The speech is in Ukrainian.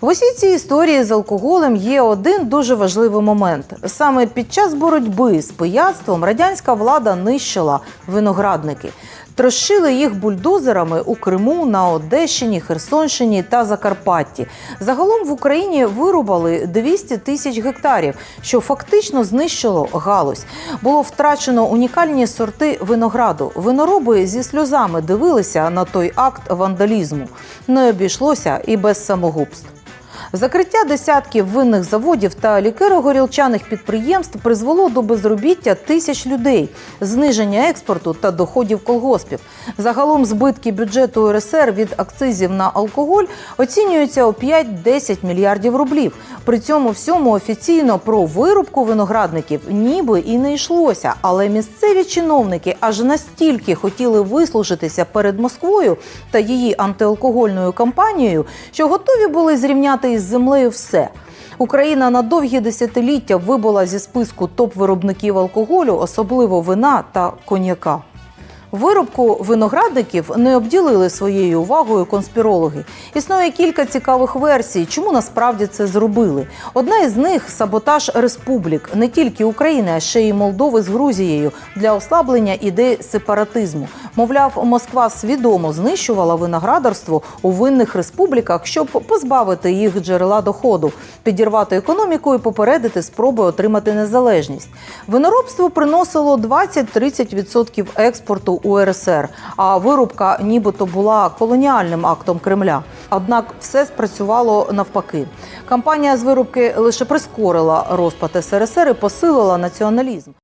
В усій цій історії з алкоголем є один дуже важливий момент. Саме під час боротьби з пияцтвом радянська влада нищила виноградники. Трощили їх бульдозерами у Криму, на Одещині, Херсонщині та Закарпатті. Загалом в Україні вирубали 200 тисяч гектарів, що фактично знищило галузь. Було втрачено унікальні сорти винограду. Винороби зі сльозами дивилися на той акт вандалізму. Не обійшлося і без самогубств. Закриття десятків винних заводів та лікеро-горілчаних підприємств призвело до безробіття тисяч людей, зниження експорту та доходів колгоспів. Загалом збитки бюджету РСР від акцизів на алкоголь оцінюються у 5-10 мільярдів рублів. При цьому всьому офіційно про вирубку виноградників ніби і не йшлося. Але місцеві чиновники аж настільки хотіли вислужитися перед Москвою та її антиалкогольною кампанією, що готові були зрівняти із землею все. Україна на довгі десятиліття вибула зі списку топ-виробників алкоголю, особливо вина та коньяка. Вирубку виноградників не обділили своєю увагою конспірологи. Існує кілька цікавих версій, чому насправді це зробили. Одна із них саботаж республік не тільки України, а ще й Молдови з Грузією для ослаблення ідей сепаратизму. Мовляв, Москва свідомо знищувала виноградарство у винних республіках, щоб позбавити їх джерела доходу, підірвати економіку і попередити спроби отримати незалежність. Виноробство приносило 20-30% експорту у РСР, а вирубка нібито була колоніальним актом Кремля. Однак все спрацювало навпаки. Кампанія з вирубки лише прискорила розпад СРСР і посилила націоналізм.